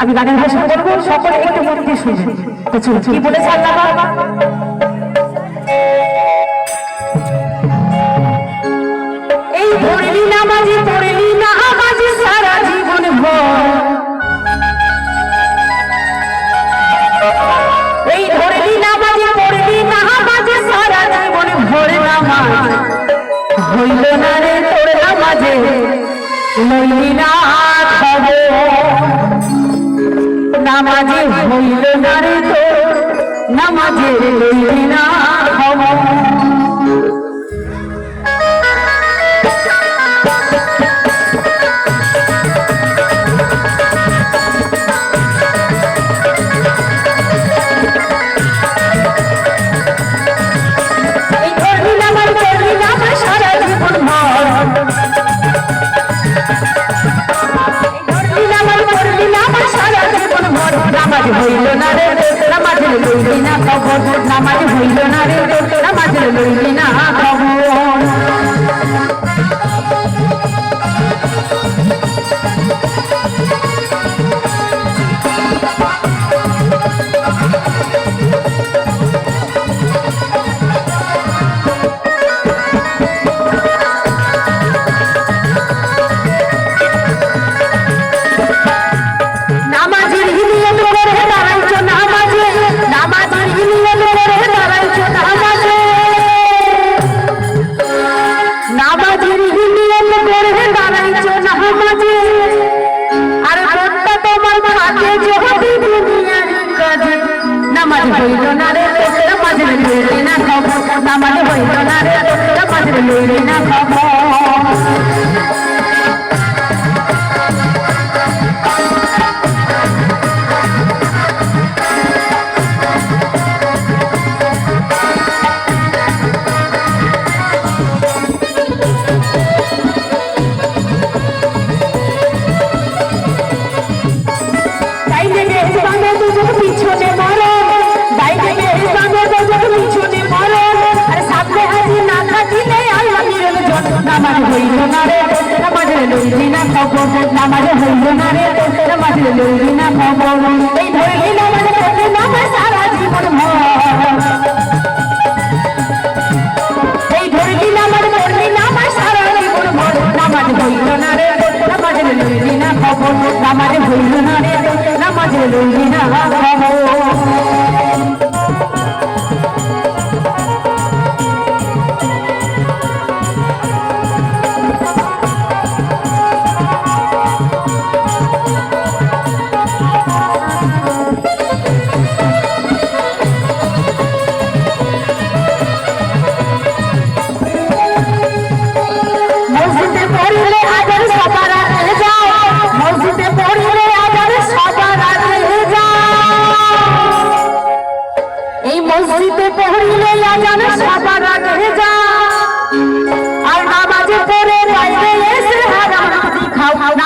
আমি গানের ভাষা বলব, সকলে একটু মন দিয়ে শুনবেন কি বলেছে আল্লাহ? এই পড়লি নামাজি পড়লি নামাজি, সারা জীবন ভর। এই ধরলি নামাজি পড়লি নামাজি, সারা জীবন ভোর নামাজ। হইল না রে তোর নামাজে? লইলি না খবর নামাজে হইল না রে তোর নামাজে? লইলি না হইল না রে নামাজ লইলি না খবর নামাজ হইল না রে নামাজ লইলি না খবর নামাজ হইল না রে, নামাজ লইলি না খবর নামাজ হইল না রে, নামাজ লইলি না খবর নামাজ লইলি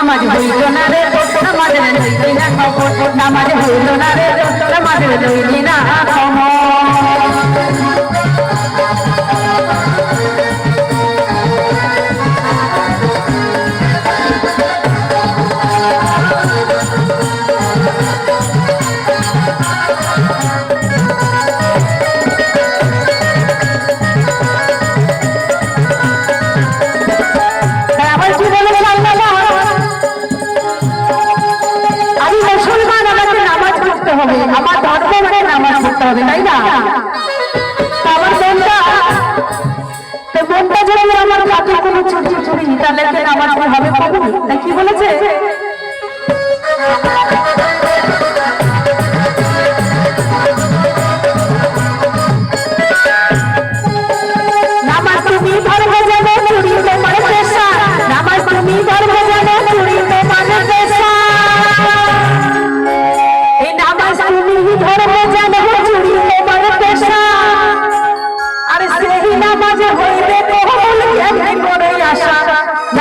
নামাজ হইল না রে নামাজ হইল না নামাজ হইল না রে নামাজ হইল না তাহলে কি নামাজ হবে কি বলেছে?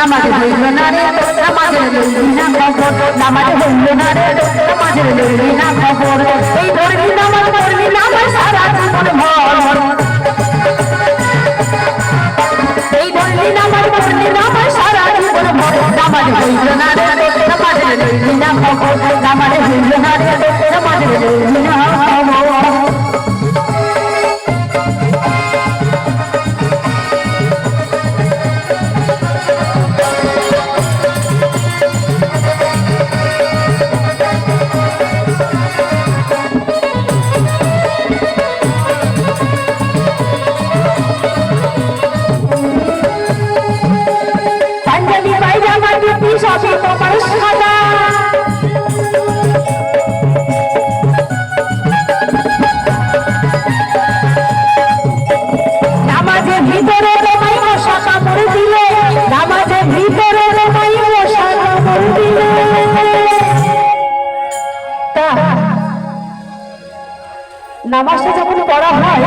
নামাজ হইল না রে নামাজ লইলি না খবর নামাজ হইল না রে নামাজ লইলি না খবর। সবই ভিতরে তোমায় নামাজটা যখন পড়া হয়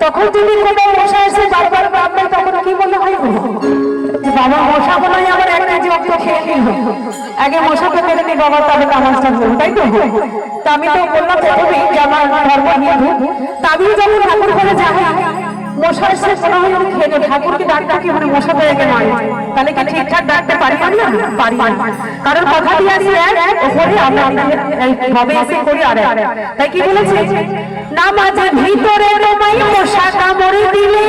তখন তিনি কোনো মশা এসে বারবার আপনার আগে মশাকে মেরে নি বাবা নামাজটা পড়ব তাই তো? তা আমি তো বললাম প্রথমেই যে আমার ধর্ম হিন্দু তা আমিও যখন ঠাকুর ঘরে যাই মশা হয় আমি খেয়ে। ঠাকুরকে কি মানে মশা পেয়ে গেলে তাহলে কি ঠিকঠাক ডাকতে পারি আমি? না পারি না। কারণ কথা দিয়ে আসি এক ওপরে আমরা এইভাবে এসে করি আর। তাই কি বলেছে? নামাজের ভিতরে তোমায় মশা কামড়ে দিলে।